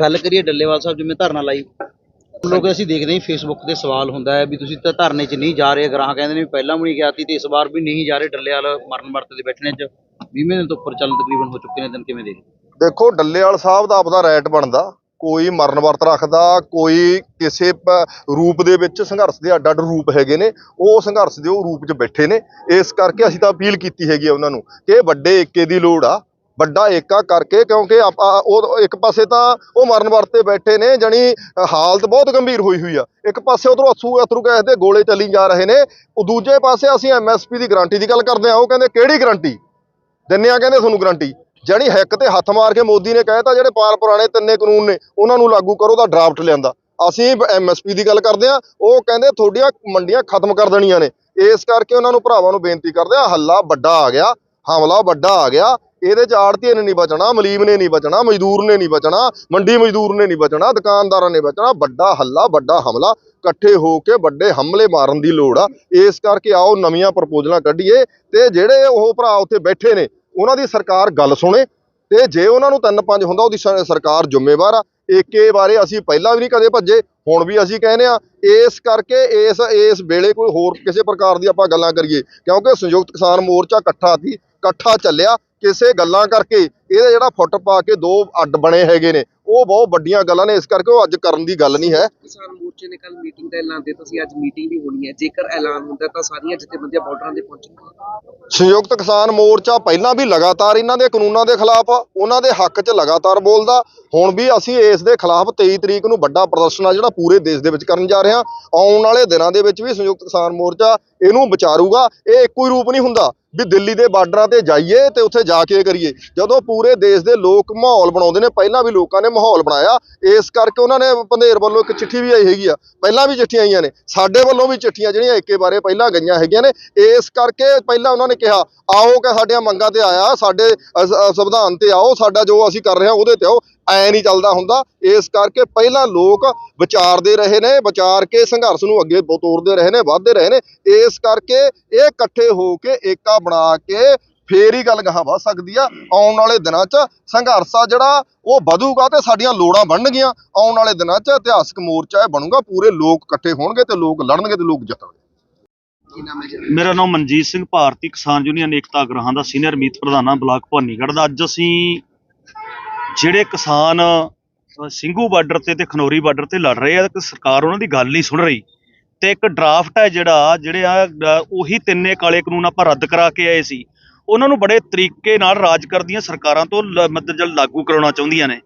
ਗੱਲ ਕਰੀਏ ਡੱਲੇਵਾਲ ਸਾਹਿਬ, ਜਿਵੇਂ ਧਰਨਾ ਲਾਈ, ਲੋਕ ਅਸੀਂ ਦੇਖਦੇ ਹਾਂ ਫੇਸਬੁੱਕ ਤੇ ਸਵਾਲ ਹੁੰਦਾ ਹੈ ਵੀ ਤੁਸੀਂ ਤਾਂ ਧਰਨੇ 'ਚ ਨਹੀਂ ਜਾ ਰਹੇ, ਗ੍ਰਾਹਕ ਕਹਿੰਦੇ ਨੇ ਵੀ ਪਹਿਲਾਂ ਵੀ ਨਹੀਂ ਗਿਆ ਸੀ ਤੇ ਇਸ ਵਾਰ ਵੀ ਨਹੀਂ ਜਾ ਰਹੇ, ਡੱਲੇਵਾਲ ਮਰਨ ਵਰਤ ਦੇ ਬੈਠਣੇ 'ਚ। 20 ਦਿਨ ਤੋਂ ਉੱਪਰ ਚੱਲਣ ਤਕਰੀਬਨ ਹੋ ਚੁੱਕੇ ਨੇ ਦਿਨ, ਕਿਵੇਂ ਦੇਖਦੇ ਦੇਖੋ, ਡੱਲੇਵਾਲ ਸਾਹਿਬ ਦਾ ਆਪਦਾ ਰਾਈਟ ਬਣਦਾ। ਕੋਈ ਮਰਨ ਵਰਤ ਰੱਖਦਾ, ਕੋਈ ਕਿਸੇ ਰੂਪ ਦੇ ਵਿੱਚ ਸੰਘਰਸ਼ ਦੇ ਅੱਡ ਅੱਡ ਰੂਪ ਹੈਗੇ ਨੇ, ਉਹ ਸੰਘਰਸ਼ ਦੇ ਉਹ ਰੂਪ 'ਚ ਬੈਠੇ ਨੇ। ਇਸ ਕਰਕੇ ਅਸੀਂ ਤਾਂ ਅਪੀਲ ਕੀਤੀ ਹੈਗੀ ਆ ਉਹਨਾਂ ਨੂੰ ਕਿ ਵੱਡੇ ਏਕੇ ਦੀ ਲੋੜ ਆ। ਵੱਡਾ ਏਕਾ ਕਰਕੇ ਕਿਉਂਕਿ ਆਪਾਂ ਉਹ ਇੱਕ ਪਾਸੇ ਤਾਂ ਉਹ ਮਰਨ ਵਰਤੇ ਬੈਠੇ ਨੇ, ਜਣੀ ਹਾਲਤ ਬਹੁਤ ਗੰਭੀਰ ਹੋਈ ਹੋਈ ਆ। ਇੱਕ ਪਾਸੇ ਉਧਰੋਂ ਅਥਰੂ ਅਥਰੂ ਗੈਸ ਦੇ ਗੋਲੇ ਚੱਲੀ ਜਾ ਰਹੇ ਨੇ। ਉਹ ਦੂਜੇ ਪਾਸੇ ਅਸੀਂ ਐਮਐਸਪੀ ਦੀ ਗਾਰੰਟੀ ਦੀ ਗੱਲ ਕਰਦੇ ਆ, ਉਹ ਕਹਿੰਦੇ ਕਿਹੜੀ ਗਾਰੰਟੀ? ਦਿੰਨੇ ਆ ਕਹਿੰਦੇ ਤੁਹਾਨੂੰ ਗਾਰੰਟੀ। ਜਣੀ ਹੈਕ ਤੇ ਹੱਥ ਮਾਰ ਕੇ ਮੋਦੀ ਨੇ ਕਹਿਤਾ, ਜਿਹੜੇ ਪਾਰ ਪੁਰਾਣੇ ਤਿੰਨੇ ਕਾਨੂੰਨ ਨੇ, ਉਹਨਾਂ ਨੂੰ ਲਾਗੂ ਕਰੋ ਦਾ ਡਰਾਫਟ ਲਿਆਂਦਾ। ਅਸੀਂ ਐਮਐਸਪੀ ਦੀ ਗੱਲ ਕਰਦੇ ਆ, ਉਹ ਕਹਿੰਦੇ ਤੁਹਾਡੀਆਂ ਮੰਡੀਆਂ ਖਤਮ ਕਰ ਦੇਣੀਆਂ ਨੇ। ਇਸ ਕਰਕੇ ਉਹਨਾਂ ਨੂੰ ਭਰਾਵਾਂ ਨੂੰ ਬੇਨਤੀ ਕਰਦੇ ਆ, ਹੱਲਾ ਵੱਡਾ ਆ ਗਿਆ, ਹਮਲਾ ਵੱਡਾ ਆ ਗਿਆ। ਇਹਦੇ ਚ ਆੜਤੀਏ ਨੇ ਨਹੀਂ ਬਚਣਾ, ਮਲੀਮ ਨੇ ਨਹੀਂ ਬਚਣਾ, ਮਜ਼ਦੂਰ ਨੇ ਨਹੀਂ ਬਚਣਾ, ਮੰਡੀ ਮਜ਼ਦੂਰ ਨੇ ਨਹੀਂ ਬਚਣਾ, ਦੁਕਾਨਦਾਰਾਂ ਨੇ ਬਚਣਾ, ਵੱਡਾ ਹੱਲਾ, ਵੱਡਾ ਹਮਲਾ, ਇਕੱਠੇ ਹੋ ਕੇ ਵੱਡੇ ਹਮਲੇ ਮਾਰਨ ਦੀ ਲੋੜ ਆ। ਇਸ ਕਰਕੇ ਆਓ ਨਵੀਆਂ ਪ੍ਰਪੋਜ਼ਲਾਂ ਕੱਢੀਏ ਤੇ ਜਿਹੜੇ ਉਹ ਭਰਾ ਉੱਥੇ ਬੈਠੇ ਨੇ, ਉਹਨਾਂ ਦੀ ਸਰਕਾਰ ਗੱਲ ਸੁਣੇ ਤੇ ਜੇ ਉਹਨਾਂ ਨੂੰ ਤਿੰਨ ਪੰਜ ਹੁੰਦਾ, ਉਹਦੀ ਸਰਕਾਰ ਜ਼ਿੰਮੇਵਾਰ ਆ। ਏਕੇ ਬਾਰੇ ਅਸੀਂ ਪਹਿਲਾਂ ਵੀ ਨਹੀਂ ਕਦੇ ਭੱਜੇ, ਹੁਣ ਵੀ ਅਸੀਂ ਕਹਿੰਦੇ ਆ। ਇਸ ਕਰਕੇ ਇਸ ਇਸ ਵੇਲੇ ਕੋਈ ਹੋਰ ਕਿਸੇ ਪ੍ਰਕਾਰ ਦੀ ਆਪਾਂ ਗੱਲਾਂ ਕਰੀਏ, ਕਿਉਂਕਿ ਸੰਯੁਕਤ ਕਿਸਾਨ ਮੋਰਚਾ ਇਕੱਠਾ ਸੀ, ਇਕੱਠਾ ਚੱਲਿਆ। ਕਿਸੇ ਗੱਲਾਂ ਕਰਕੇ ਇਹਦੇ ਜਿਹੜਾ ਫੁੱਟ ਪਾ ਕੇ ਦੋ ਅੱਡ ਬਣੇ ਹੈਗੇ ਨੇ ਉਹ ਬਹੁਤ ਵੱਡੀਆਂ ਗੱਲਾਂ ਨੇ ਇਸ ਕਰਕੇ ਉਹ ਅੱਜ ਕਰਨ ਦੀ ਗੱਲ ਨਹੀਂ ਹੈ। ਕਿਸਾਨ ਮੋਰਚੇ ਨੇ ਕੱਲ ਮੀਟਿੰਗ ਦਾ ਐਲਾਨ ਦਿੱਤਾ ਸੀ ਅੱਜ ਮੀਟਿੰਗ ਵੀ ਹੋਣੀ ਹੈ। ਜੇਕਰ ਐਲਾਨ ਹੁੰਦਾ ਤਾਂ ਸਾਰੀਆਂ ਜਥੇਬੰਦੀਆਂ ਬਾਰਡਰਾਂ ਦੇ ਪਹੁੰਚਣਗੀਆਂ ਸੰਯੁਕਤ ਕਿਸਾਨ ਮੋਰਚਾ ਪਹਿਲਾਂ ਵੀ ਲਗਾਤਾਰ ਇਹਨਾਂ ਦੇ ਕਾਨੂੰਨਾਂ ਦੇ ਖਿਲਾਫ ਉਹਨਾਂ ਦੇ ਹੱਕ 'ਚ ਲਗਾਤਾਰ ਬੋਲਦਾ। ਹੁਣ ਵੀ ਅਸੀਂ ਇਸ ਦੇ ਖਿਲਾਫ 23 ਤਰੀਕ ਨੂੰ ਵੱਡਾ ਪ੍ਰਦਰਸ਼ਨ ਆ ਜਿਹੜਾ ਪੂਰੇ ਦੇਸ਼ ਦੇ ਵਿੱਚ ਕਰਨ ਜਾ ਰਹੇ ਹਾਂ। ਆਉਣ ਵਾਲੇ ਦਿਨਾਂ ਦੇ ਵਿੱਚ ਵੀ ਸੰਯੁਕਤ ਕਿਸਾਨ ਮੋਰਚਾ ਇਹਨੂੰ ਵਿਚਾਰੂਗਾ। ਇਹ ਇੱਕੋ ਹੀ ਰੂਪ ਨਹੀਂ ਹੁੰਦਾ ਵੀ ਦਿੱਲੀ ਦੇ ਬਾਰਡਰਾਂ ਤੇ ਜਾਈਏ ਤੇ ਉੱਥੇ ਜਾ ਕੇ ਕਰੀਏ। ਜਦੋਂ ਪੂਰੇ ਦੇਸ਼ ਦੇ ਲੋਕ ਮਾਹੌਲ ਬਣਾਉਂਦੇ ਨੇ। ਪਹਿਲਾਂ ਵੀ ਲੋਕਾਂ ਨੇ ਮਾਹੌਲ ਬਣਾਇਆ। ਇਸ ਕਰਕੇ ਉਹਨਾਂ ਨੇ ਪੰਧੇਰ ਵੱਲੋਂ ਇੱਕ ਚਿੱਠੀ ਵੀ ਆਈ ਹੈਗੀ ਆ। ਪਹਿਲਾਂ ਵੀ ਚਿੱਠੀਆਂ ਆਈਆਂ ਨੇ। ਸਾਡੇ ਵੱਲੋਂ ਵੀ ਚਿੱਠੀਆਂ ਜਿਹੜੀਆਂ ਏਕੇ ਬਾਰੇ ਪਹਿਲਾਂ ਗਈਆਂ ਹੈਗੀਆਂ ਨੇ। ਇਸ ਕਰਕੇ ਪਹਿਲਾਂ ਉਹਨਾਂ ਨੇ ਕਿਹਾ, ਆਓ ਕਿ ਸਾਡੀਆਂ ਮੰਗਾਂ ਤੇ ਆਇਆ। ਸਾਡੇ ਸੰਵਿਧਾਨ ਤੇ ਆਓ। ਸਾਡਾ ਜੋ ਅਸੀਂ ਕਰ ਰਹੇ ਹਾਂ ਉਹਦੇ ਤੇ ਆਓ। ਐ ਨਹੀਂ ਚੱਲਦਾ ਹੁੰਦਾ। ਇਸ ਕਰਕੇ ਪਹਿਲਾਂ ਲੋਕ ਵਿਚਾਰਦੇ ਰਹੇ ਨੇ। ਵਿਚਾਰ ਕੇ ਸੰਘਰਸ਼ ਨੂੰ ਅੱਗੇ ਤੋਰਦੇ ਰਹੇ ਨੇ, ਵਧਦੇ ਰਹੇ ਨੇ। ਇਸ ਕਰਕੇ ਇਹ ਇਕੱਠੇ ਹੋ ਕੇ ਏਕਾ ਬਣਾ ਕੇ ਫੇਰ ਹੀ ਗੱਲ ਗਾਹਾਂ ਵੱਧ ਸਕਦੀ ਆ। ਆਉਣ ਵਾਲੇ ਦਿਨਾਂ 'ਚ ਸੰਘਰਸ਼ ਆ ਜਿਹੜਾ ਉਹ ਵਧੂਗਾ ਤੇ ਸਾਡੀਆਂ ਲੋੜਾਂ ਬਣਨਗੀਆਂ। ਆਉਣ ਵਾਲੇ ਦਿਨਾਂ 'ਚ ਇਤਿਹਾਸਕ ਮੋਰਚਾ ਇਹ ਬਣੂਗਾ ਪੂਰੇ ਲੋਕ ਇਕੱਠੇ ਹੋਣਗੇ ਤੇ ਲੋਕ ਲੜਨਗੇ ਤੇ ਲੋਕ ਜਿੱਤਣਗੇ। ਕੀ ਮੇਰਾ ਨਾਮ ਮਨਜੀਤ ਸਿੰਘ ਭਾਰਤੀ ਕਿਸਾਨ ਯੂਨੀਅਨ ਏਕਤਾ ਗ੍ਰਹਾਂ ਦਾ ਸੀਨੀਅਰ ਮੀਤ ਪ੍ਰਧਾਨਾ ਬਲਾਕ ਭਵਾਨੀਗੜ੍ਹ ਦਾ। ਅੱਜ ਅਸੀਂ ਜਿਹੜੇ ਕਿਸਾਨ ਸਿੰਘੂ ਬਾਰਡਰ ਤੇ ਤੇ ਖਨੌਰੀ ਬਾਰਡਰ ਤੇ ਲੜ ਰਹੇ ਆ ਤੇ ਸਰਕਾਰ ਉਹਨਾਂ ਦੀ ਗੱਲ ਨਹੀਂ ਸੁਣ ਰਹੀ। ਤੇ ਇੱਕ ਡਰਾਫਟ ਹੈ ਜਿਹੜਾ ਜਿਹੜੇ ਆ ਉਹੀ ਤਿੰਨੇ ਕਾਲੇ ਕਾਨੂੰਨ ਆਪਾਂ ਰੱਦ ਕਰਾ ਕੇ ਆਏ ਸੀ। ਉਹਨਾਂ ਨੂੰ ਬੜੇ ਤਰੀਕੇ ਨਾਲ ਰਾਜ ਕਰਦੀਆਂ ਸਰਕਾਰਾਂ ਤੋਂ ਲ- ਮਤਲਬ ਲਾਗੂ ਕਰਾਉਣਾ ਚਾਹੁੰਦੀਆਂ ਨੇ।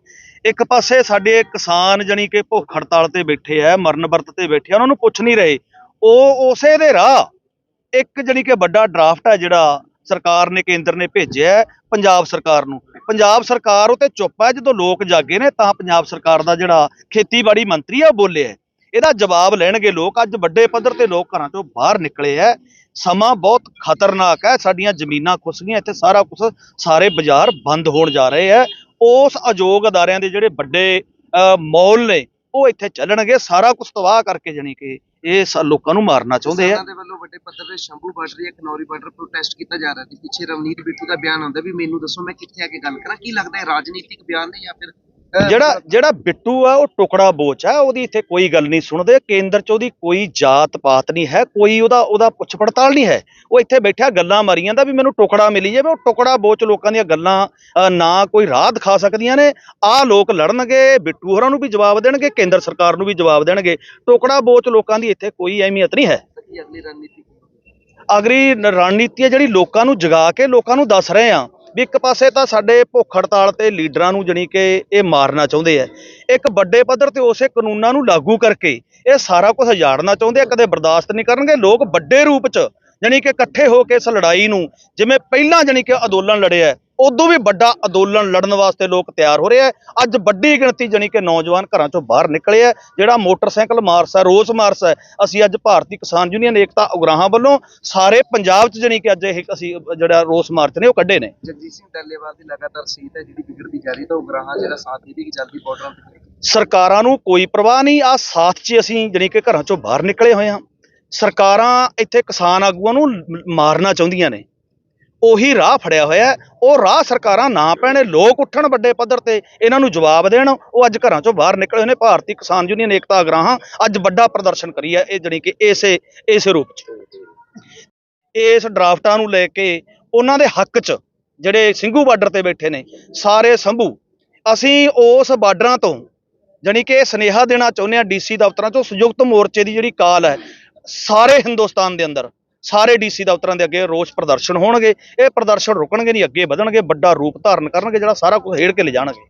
ਇੱਕ ਪਾਸੇ ਸਾਡੇ ਕਿਸਾਨ ਜਾਣੀ ਕਿ ਭੁੱਖ ਹੜਤਾਲ ਤੇ ਬੈਠੇ ਆ, ਮਰਨ ਵਰਤ ਤੇ ਬੈਠੇ ਆ, ਉਹਨਾਂ ਨੂੰ ਪੁੱਛ ਨਹੀਂ ਰਹੇ। ਉਹ ਉਸੇ ਦੇ ਰਾਹ। ਇੱਕ ਜਾਣੀ ਕਿ ਵੱਡਾ ਡਰਾਫਟ ਹੈ ਜਿਹੜਾ ਸਰਕਾਰ ਨੇ, ਕੇਂਦਰ ਨੇ ਭੇਜਿਆ ਪੰਜਾਬ ਸਰਕਾਰ ਨੂੰ। ਪੰਜਾਬ ਸਰਕਾਰ ਉਹ ਤੇ ਚੁੱਪ ਹੈ ਜਦੋਂ ਲੋਕ ਜਾਗੇ ਨੇ, ਤਾਂ ਪੰਜਾਬ ਸਰਕਾਰ ਦਾ ਜਿਹੜਾ ਖੇਤੀਬਾੜੀ ਮੰਤਰੀ ਆ, ਉਹ ਬੋਲਿਆ ਹੈ। ਇਹਦਾ ਜਵਾਬ ਲੈਣਗੇ ਲੋਕ। ਅੱਜ ਵੱਡੇ ਪੱਧਰ ਤੇ ਲੋਕ ਘਰਾਂ ਚੋਂ ਬਾਹਰ ਨਿਕਲੇ ਹੈ ਸਮਾਂ ਬਹੁਤ ਖਤਰਨਾਕ ਹੈ। ਸਾਡੀਆਂ ਜ਼ਮੀਨਾਂ ਖੁੱਸ ਗਈਆਂ। ਇੱਥੇ ਸਾਰਾ ਕੁਝ ਸਾਰੇ ਬਾਜ਼ਾਰ ਬੰਦ ਹੋਣ ਜਾ ਰਹੇ ਹੈ। ਉਸ ਅਯੋਗ ਅਦਾਰਿਆਂ ਦੇ ਜਿਹੜੇ ਵੱਡੇ ਅ, ਮੌਲ ਨੇ ਉਹ ਇੱਥੇ ਚੱਲਣਗੇ। ਸਾਰਾ ਕੁਝ ਤਬਾਹ ਕਰਕੇ ਜਾਣੀ ਕਿ ਇਹ ਸ- ਲੋਕਾਂ ਨੂੰ ਮਾਰਨਾ ਚਾਹੁੰਦੇ ਆ। ਦੇ ਵੱਲੋਂ ਵੱਡੇ ਪੱਧਰ ਤੇ ਸ਼ੰਭੂ ਬਾਰਡਰ ਜਾਂ ਕਨੌਰੀ ਬਾਰਡਰ ਪ੍ਰੋਟੈਸਟ ਕੀਤਾ ਜਾ ਰਿਹਾ ਸੀ। ਪਿੱਛੇ ਰਵਨੀਤ ਬਿੱਟੂ ਦਾ ਬਿਆਨ ਆਉਂਦਾ ਵੀ ਮੈਨੂੰ ਦੱਸੋ ਮੈਂ ਕਿੱਥੇ ਆ ਕੇ ਗੱਲ ਕਰਾਂ। ਕੀ ਲੱਗਦਾ ਹੈ ਰਾਜਨੀਤਿਕ ਬਿਆਨ ਨੇ ਜਾਂ ਫਿਰ ਜਿਹੜਾ ਜਿਹੜਾ ਬਿੱਟੂ ਆ ਉਹ ਟੁਕੜਾ ਬੋਚ ਆ ਉਹਦੀ ਇੱਥੇ ਕੋਈ ਗੱਲ ਨਹੀਂ ਸੁਣਦੇ। ਕੇਂਦਰ 'ਚ ਉਹਦੀ ਕੋਈ ਜਾਤ ਪਾਤ ਨਹੀਂ ਹੈ ਕੋਈ ਉਹਦਾ ਉਹਦਾ ਪੁੱਛ ਪੜਤਾਲ ਨਹੀਂ ਹੈ। ਉਹ ਇੱਥੇ ਬੈਠਾ ਗੱਲਾਂ ਮਾਰੀਆਂ ਦਾ ਵੀ ਮੈਨੂੰ ਟੁਕੜਾ ਮਿਲੀ ਜਾਵੇ ਉਹ ਟੁਕੜਾ ਬੋਚ ਲੋਕਾਂ ਦੀਆਂ ਗੱਲਾਂ ਨਾ ਕੋਈ ਰਾਹ ਦਿਖਾ ਸਕਦੀਆਂ ਨੇ। ਆਹ ਲੋਕ ਲੜਨਗੇ ਬਿੱਟੂ ਹੋਰਾਂ ਨੂੰ ਵੀ ਜਵਾਬ ਦੇਣਗੇ ਕੇਂਦਰ ਸਰਕਾਰ ਨੂੰ ਵੀ ਜਵਾਬ ਦੇਣਗੇ। ਟੁਕੜਾ ਬੋਚ ਲੋਕਾਂ ਦੀ ਇੱਥੇ ਕੋਈ ਅਹਿਮੀਅਤ ਨਹੀਂ ਹੈ। ਅਗਲੀ ਰਣਨੀਤੀ ਅਗਰੀ ਨ- ਰਣਨੀਤੀ ਹੈ ਜਿਹੜੀ ਲੋਕਾਂ ਨੂੰ ਜਗਾ ਕੇ ਲੋਕਾਂ ਨੂੰ ਦੱਸ ਰਹੇ ਆ ਵੀ ਇੱਕ ਪਾਸੇ ਤਾਂ ਸਾਡੇ ਭੁੱਖ ਹੜਤਾਲ ਤੇ ਲੀਡਰਾਂ ਨੂੰ ਜਣੀ ਕਿ ਇਹ ਮਾਰਨਾ ਚਾਹੁੰਦੇ ਆ। ਇੱਕ ਵੱਡੇ ਪੱਧਰ ਤੇ ਉਸੇ ਕਾਨੂੰਨਾਂ ਨੂੰ ਲਾਗੂ ਕਰਕੇ ਇਹ ਸਾਰਾ ਕੁਝ ਹਜ਼ਾੜਨਾ ਚਾਹੁੰਦੇ ਆ, ਕਦੇ ਬਰਦਾਸ਼ਤ ਨਹੀਂ ਕਰਨਗੇ। ਲੋਕ ਵੱਡੇ ਰੂਪ 'ਚ ਜਣੀ ਕਿ ਇਕੱਠੇ ਹੋ ਕੇ ਇਸ ਲੜਾਈ ਨੂੰ, ਜਿਵੇਂ ਪਹਿਲਾਂ ਜਣੀ ਕਿ ਅੰਦੋਲਨ ਲੜਿਆ ਉਦੋਂ ਵੀ ਵੱਡਾ ਅੰਦੋਲਨ ਲੜਨ ਵਾਸਤੇ ਲੋਕ ਤਿਆਰ ਹੋ ਰਹੇ ਆ। ਅੱਜ ਵੱਡੀ ਗਿਣਤੀ ਜਣੀ ਕਿ ਨੌਜਵਾਨ ਘਰਾਂ ਚੋਂ ਬਾਹਰ ਨਿਕਲੇ ਆ ਜਿਹੜਾ ਮੋਟਰਸਾਈਕਲ ਮਾਰਚ ਹੈ ਰੋਸ ਮਾਰਚ ਹੈ ਅਸੀਂ ਅੱਜ ਭਾਰਤੀ ਕਿਸਾਨ ਯੂਨੀਅਨ ਏਕਤਾ ਉਗਰਾਹਾਂ ਵੱਲੋਂ ਸਾਰੇ ਪੰਜਾਬ 'ਚ ਜਣੀ ਕਿ ਅੱਜ ਇਹ ਅਸੀਂ ਜਿਹੜਾ ਰੋਸ ਮਾਰਚ ਨੇ ਉਹ ਕੱਢੇ ਨੇ। ਜਗਜੀਤ ਸਿੰਘ ਡੱਲੇਵਾਲ ਦੀ ਲਗਾਤਾਰ ਸੀਟ ਹੈ ਜਿਹੜੀ ਵਿਗੜਦੀ ਜਾ ਰਹੀ ਤਾਂ ਉਹ ਗ੍ਰਾਹਾਂ ਜਿਹੜਾ ਸਾਥ ਦੇਵੇਗੀ ਜਲਦੀ ਬਾਰਡਰਾਂ ਤੇ ਸਰਕਾਰਾਂ ਨੂੰ ਕੋਈ ਪਰਵਾਹ ਨਹੀਂ ਆ ਸਾਥ 'ਚ ਅਸੀਂ ਜਣੀ ਕਿ ਘਰਾਂ ਚੋਂ ਬਾਹਰ ਨਿਕਲੇ ਹੋਏ ਹਾਂ। ਸਰਕਾਰਾਂ ਇੱਥੇ ਕਿਸਾਨ ਆਗੂਆਂ ਨੂੰ ਮਾਰਨਾ ਚਾਹੁੰਦੀਆਂ ਨੇ। ਉਹੀ ਰਾਹ ਫੜਿਆ ਹੋਇਆ ਉਹ ਰਾਹ ਸਰਕਾਰਾਂ ਨਾ ਪੈਣੇ, ਲੋਕ ਉੱਠਣ ਵੱਡੇ ਪੱਧਰ ਤੇ ਇਹਨਾਂ ਨੂੰ ਜਵਾਬ ਦੇਣ। ਉਹ ਅੱਜ ਘਰਾਂ ਚੋਂ ਬਾਹਰ ਨਿਕਲੇ ਹੋਏ ਨੇ, ਭਾਰਤੀ ਕਿਸਾਨ ਯੂਨੀਅਨ ਏਕਤਾ ਅਗਰਾਹਾਂ ਅੱਜ ਵੱਡਾ ਪ੍ਰਦਰਸ਼ਨ ਕਰੀ ਹੈ, ਇਹ ਜਾਣੀ ਕਿ ਇਸੇ ਇਸੇ ਰੂਪ ਚ। ਇਸ ਡਰਾਫਟਾਂ ਨੂੰ ਲੈ ਕੇ ਉਹਨਾਂ ਦੇ ਹੱਕ 'ਚ ਜਿਹੜੇ ਸਿੰਘੂ ਬਾਰਡਰ ਤੇ ਬੈਠੇ ਨੇ, ਸਾਰੇ ਸੰਭੂ, ਅਸੀਂ ਉਸ ਬਾਰਡਰਾਂ ਤੋਂ ਜਾਣੀ ਕਿ ਇਹ ਸੁਨੇਹਾ ਦੇਣਾ ਚਾਹੁੰਦੇ ਆ ਡੀਸੀ ਦਫ਼ਤਰਾਂ 'ਚੋਂ ਸੰਯੁਕਤ ਮੋਰਚੇ ਦੀ ਜਿਹੜੀ ਕਾਲ ਹੈ, ਸਾਰੇ ਹਿੰਦੁਸਤਾਨ ਦੇ ਅੰਦਰ। ਸਾਰੇ ਡੀਸੀ ਦਫ਼ਤਰਾਂ ਦੇ ਅੱਗੇ ਰੋਸ ਪ੍ਰਦਰਸ਼ਨ ਹੋਣਗੇ, ਇਹ ਪ੍ਰਦਰਸ਼ਨ ਰੁਕਣਗੇ ਨਹੀਂ, ਅੱਗੇ ਵਧਣਗੇ, ਵੱਡਾ ਰੂਪ ਧਾਰਨ ਕਰਨਗੇ, ਜਿਹੜਾ ਸਾਰਾ ਕੁਝ ਹੇੜ ਕੇ ਲੈ ਜਾਣਗੇ